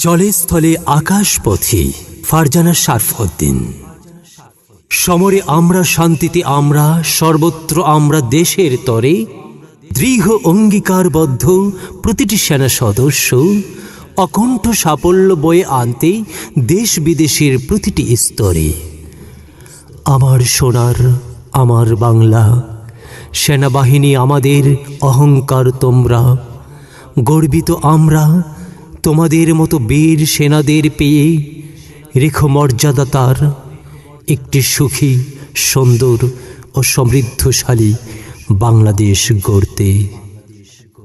জলে স্থলে আকাশপথে ফারজানা শারফউদ্দিন সমরে আমরা শান্তিতে, আমরা সর্বত্র, আমরা দেশের তরে দৃঢ়, অঙ্গীকারবদ্ধ প্রতিটি সেনা সদস্য অকণ্ঠ সাফল্য বয়ে আনতে দেশ বিদেশের প্রতিটি স্তরে। আমার সোনার, আমার বাংলা, সেনাবাহিনী আমাদের অহংকার তোমরা, গর্বিত আমরা তোমাদের মতো বীর সেনাদের পেয়ে রেখো মর্যাদা তার। একটি সুখী, সুন্দর ও সমৃদ্ধশালী বাংলাদেশ গড়তে।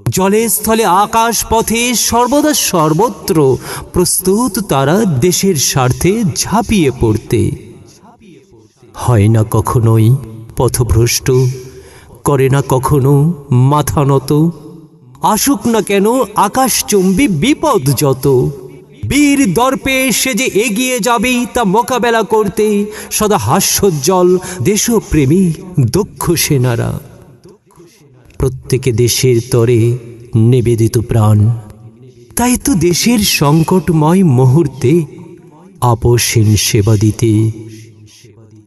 জলে স্থলে আকাশ পথে সর্বদা সর্বত্র প্রস্তুত তারা দেশের স্বার্থে ঝাঁপিয়ে পড়তে। হয় না কখনোই পথভ্রষ্ট, করে না কখনো মাথা নত। আসুক না কেন আকাশচুম্বী বিপদ যত। বীর দর্পে সে যে এগিয়ে যাবে তা মোকাবেলা করতে সদা হাস্যোজ্জ্বল দেশপ্রেমী দক্ষ সেনারা। প্রত্যেকে দেশের তরে নিবেদিত প্রাণ। তাই তো দেশের সংকটময় মুহূর্তে আপসীন সেবা দিতে।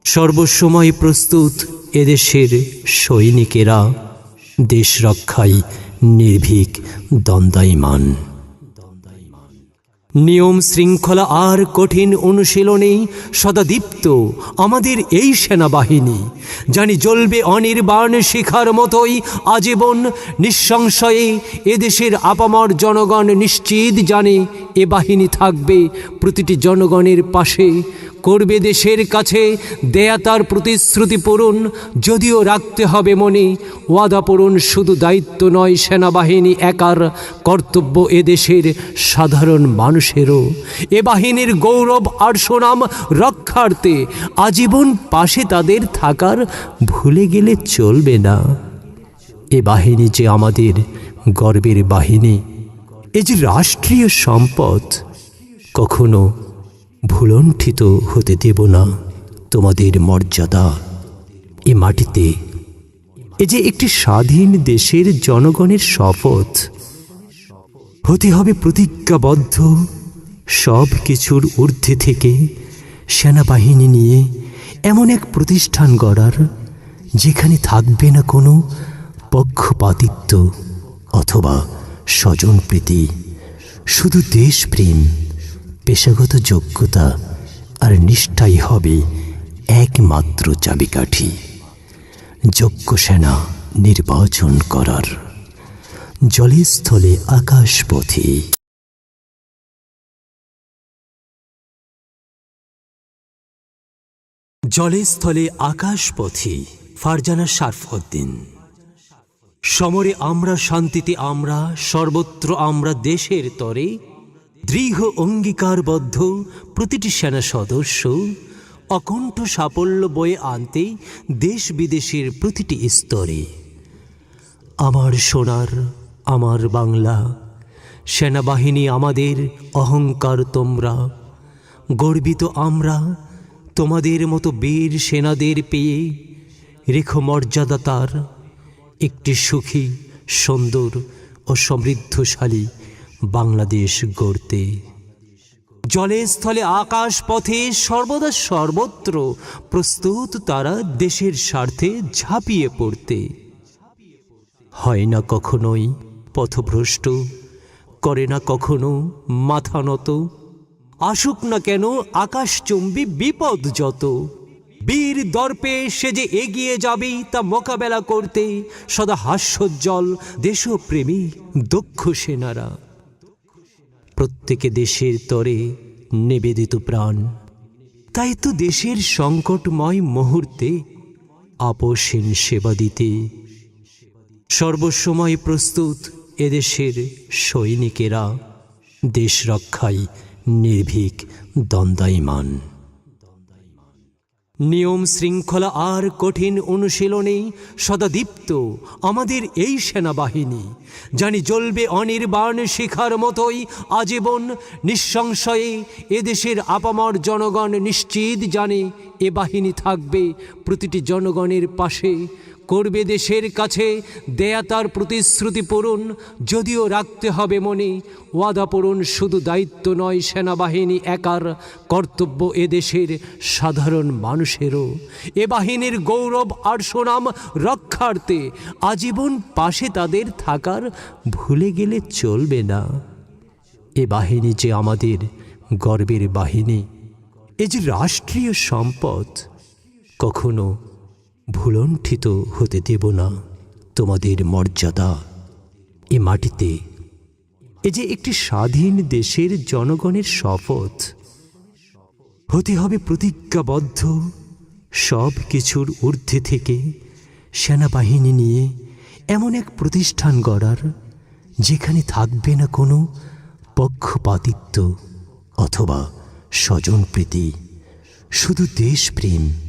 সর্বসময় প্রস্তুত এদেশের সৈনিকেরা, দেশ রক্ষায় নির্ভীক দ্বন্দ্বায়মান নিয়ম শৃঙ্খলা আর কঠিন অনুশীলনে সদাদীপ্ত আমাদের এই সেনাবাহিনী, জানি জ্বলবে অনির্বাণ শিখার মতোই আজীবন নিঃসংশয়ে এদেশের আপামর জনগণ নিশ্চিত জানে এ বাহিনী থাকবে প্রতিটি জনগণের পাশে করবে দেশের কাছে, দেয়া তার প্রতিশ্রুতি পূরণ, যদিও রাখতে হবে মনে। ওয়াদা পূরণ শুধু দায়িত্ব নয়, সেনাবাহিনী একার কর্তব্য এদেশের সাধারণ মানুষেরও। এ বাহিনীর গৌরব আর সুনাম রক্ষার্থে আজীবন পাশে তাদের থাকার ভুলে গেলে চলবে না। এ বাহিনী যে আমাদের গর্বের বাহিনী, এ যে রাষ্ট্রীয় সম্পদ, কখনো ভুলণ্ঠিত হতে দেব না তোমাদের মর্যাদা এ মাটিতে। এ যে একটি স্বাধীন দেশের জনগণের শপথ, হতে হবে প্রতিজ্ঞাবদ্ধ সব কিছুর ঊর্ধ্বে থেকে সেনাবাহিনী নিয়ে এমন এক প্রতিষ্ঠান গড়ার, যেখানে থাকবে না কোনো পক্ষপাতিত্ব অথবা স্বজনপ্রীতি শুধু দেশপ্রেম। পেশাগত যোগ্যতা আর নিষ্ঠাই হবে একমাত্র চাবিকাঠি। যোগ্য সেনা নির্বাচন করার। জলে স্থলে আকাশপথে। জলে স্থলে আকাশপথে ফারজানা শারফউদ্দিন সমরে আমরা শান্তিতে, আমরা সর্বত্র, আমরা দেশের তরে দৃঢ় অঙ্গীকারবদ্ধ প্রতিটি সেনা সদস্য অকণ্ঠ সাফল্য বয়ে আনতে দেশ বিদেশের প্রতিটি স্তরে। আমার সোনার, আমার বাংলা, সেনাবাহিনী আমাদের অহংকার তোমরা, গর্বিত আমরা তোমাদের মতো বীর সেনাদের পেয়ে রেখো মর্যাদা তার, একটি সুখী, সুন্দর ও সমৃদ্ধশালী বাংলাদেশ গড়তে। জলে স্থলে আকাশ পথে সর্বদা সর্বত্র প্রস্তুত তারা দেশের স্বার্থে ঝাঁপিয়ে পড়তে। হয় না কখনোই পথভ্রষ্ট, করে না কখনো মাথা নত, আসুক না কেন আকাশচুম্বী বিপদ যত। বীর দর্পে সে যে এগিয়ে যাবে তা মোকাবেলা করতে সদা হাস্যোজ্জ্বল দেশপ্রেমী দক্ষ সেনারা। প্রত্যেকে দেশের তরে নিবেদিত প্রাণ। তাই তো দেশের সংকটময় মুহূর্তে আপসীন সেবা দিতে। সর্বসময় প্রস্তুত এদেশের সৈনিকেরা। দেশ রক্ষায় নির্ভীক দ্বন্দ্বায়মান নিয়ম শৃঙ্খলা আর কঠিন অনুশীলনেই সদাদীপ্ত আমাদের এই সেনাবাহিনী। জানি জ্বলবে অনির্বাণ শিখার মতোই আজীবন, নিঃসংশয়ে এদেশের আপামর জনগণ নিশ্চিত জানে এ বাহিনী থাকবে প্রতিটি জনগণের পাশে। করবে দেশের কাছে, দেয়া তার প্রতিশ্রুতি পূরণ, যদিও রাখতে হবে মনে। ওয়াদা পূরণ শুধু দায়িত্ব নয়, সেনাবাহিনী একার কর্তব্য এ দেশের সাধারণ মানুষেরও। এ বাহিনীর গৌরব আর সুনাম রক্ষার্থে আজীবন পাশে তাদের থাকার ভুলে গেলে চলবে না। এ বাহিনী যে আমাদের গর্বের বাহিনী, এ যে রাষ্ট্রীয় সম্পদ, কখনো ভুলণ্ঠিত হতে দেব না। তোমাদের মর্যাদা এ মাটিতে। এ যে একটি স্বাধীন দেশের জনগণের শপথ, হতে হবে প্রতিজ্ঞাবদ্ধ সব কিছুর ঊর্ধ্বে থেকে সেনাবাহিনী নিয়ে এমন এক প্রতিষ্ঠান গড়ার, যেখানে থাকবে না কোনো পক্ষপাতিত্ব অথবা স্বজনপ্রীতি, শুধু দেশপ্রেম।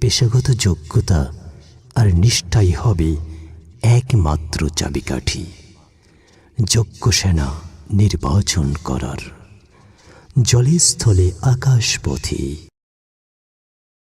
পেশাগত যোগ্যতা আর নিষ্ঠাই হবে একমাত্র চাবিকাঠি। যোগ্য সেনা নির্বাচন করার। জলে স্থলে আকাশ পথে